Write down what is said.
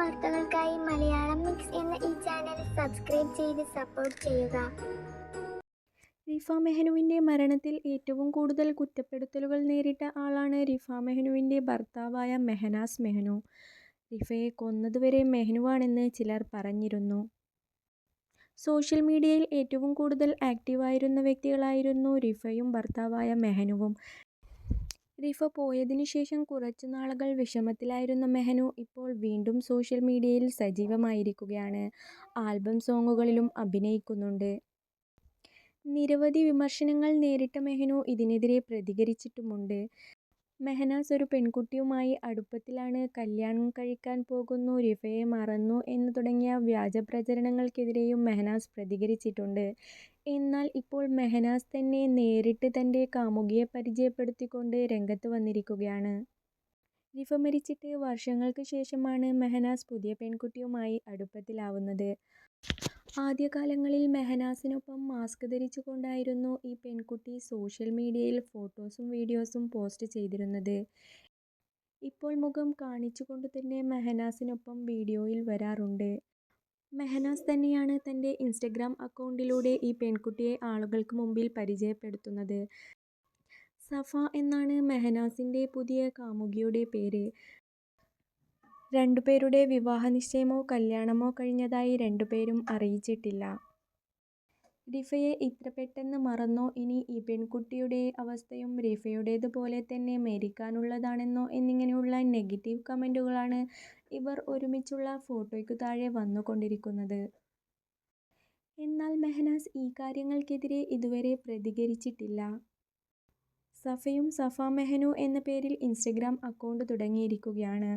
വാർത്തകൾക്കായി മലയാളം മിക്സ് എന്ന ഈ ചാനൽ സബ്സ്ക്രൈബ് ചെയ്ത് സപ്പോർട്ട് ചെയ്യുക റിഫ മെഹനുവിന്റെ മരണത്തിൽ ഏറ്റവും കൂടുതൽ കുറ്റപ്പെടുത്തലുകൾ നേരിട്ട ആളാണ് റിഫ മെഹനുവിന്റെ ഭർത്താവായ മെഹനാസ് മെഹനു. റിഫയെ കൊന്നതുവരെ മെഹനുവാണെന്ന് ചിലർ പറഞ്ഞിരുന്നു. സോഷ്യൽ മീഡിയയിൽ ഏറ്റവും കൂടുതൽ ആക്റ്റീവായിരുന്ന വ്യക്തികളായിരുന്നു റിഫയും ഭർത്താവായ മെഹനുവും. റിഫ പോയതിനു ശേഷം കുറച്ചു നാളുകൾ വിഷമത്തിലായിരുന്ന മെഹനു ഇപ്പോൾ വീണ്ടും സോഷ്യൽ മീഡിയയിൽ സജീവമായിരിക്കുകയാണ്. ആൽബം സോങ്ങുകളിലും അഭിനയിക്കുന്നുണ്ട്. നിരവധി വിമർശനങ്ങൾ നേരിട്ട മെഹനു ഇതിനെതിരെ പ്രതികരിച്ചിട്ടുമുണ്ട്. മെഹനാസ് ഒരു പെൺകുട്ടിയുമായി അടുപ്പത്തിലാണ്, കല്യാണം കഴിക്കാൻ പോകുന്നു, റിഫയെ മറന്നു എന്ന് തുടങ്ങിയ വ്യാജ പ്രചരണങ്ങൾക്കെതിരെയും മെഹനാസ് പ്രതികരിച്ചിട്ടുണ്ട്. എന്നാൽ ഇപ്പോൾ മെഹനാസ് തന്നെ നേരിട്ട് തന്റെ കാമുകിയെ പരിചയപ്പെടുത്തിക്കൊണ്ട് രംഗത്ത് വന്നിരിക്കുകയാണ്. റിഫ മരിച്ചിട്ട് വർഷങ്ങൾക്ക് ശേഷമാണ് മെഹനാസ് പുതിയ പെൺകുട്ടിയുമായി അടുപ്പത്തിലാവുന്നത്. ആദ്യകാലങ്ങളിൽ മെഹനാസിനൊപ്പം മാസ്ക് ധരിച്ചുകൊണ്ടായിരുന്നു ഈ പെൺകുട്ടി സോഷ്യൽ മീഡിയയിൽ ഫോട്ടോസും വീഡിയോസും പോസ്റ്റ് ചെയ്തിരുന്നത്. ഇപ്പോൾ മുഖം കാണിച്ചുകൊണ്ട് തന്നെ മെഹനാസിനൊപ്പം വീഡിയോയിൽ വരാറുണ്ട്. മെഹനാസ് തന്നെയാണ് തന്റെ ഇൻസ്റ്റഗ്രാം അക്കൗണ്ടിലൂടെ ഈ പെൺകുട്ടിയെ ആളുകൾക്ക് മുമ്പിൽ പരിചയപ്പെടുത്തുന്നത്. സഫ എന്നാണ് മെഹനാസിന്റെ പുതിയ കാമുകിയുടെ പേര്. രണ്ടുപേരുടെ വിവാഹ നിശ്ചയമോ കല്യാണമോ കഴിഞ്ഞതായി രണ്ടുപേരും അറിയിച്ചിട്ടില്ല. റിഫയെ ഇത്ര പെട്ടെന്ന് മറന്നോ ഇനി ഈ പെൺകുട്ടിയുടെ അവസ്ഥയും റിഫയുടേതുപോലെ തന്നെ മരിക്കാനുള്ളതാണെന്നോ എന്നിങ്ങനെയുള്ള നെഗറ്റീവ് കമന്റുകളാണ് ഇവർ ഒരുമിച്ചുള്ള ഫോട്ടോയ്ക്ക് താഴെ വന്നുകൊണ്ടിരിക്കുന്നത്. എന്നാൽ മെഹനാസ് ഈ കാര്യങ്ങൾക്കെതിരെ ഇതുവരെ പ്രതികരിച്ചിട്ടില്ല. സഫയും സഫ മെഹനു എന്ന പേരിൽ ഇൻസ്റ്റഗ്രാം അക്കൗണ്ട് തുടങ്ങിയിരിക്കുകയാണ്.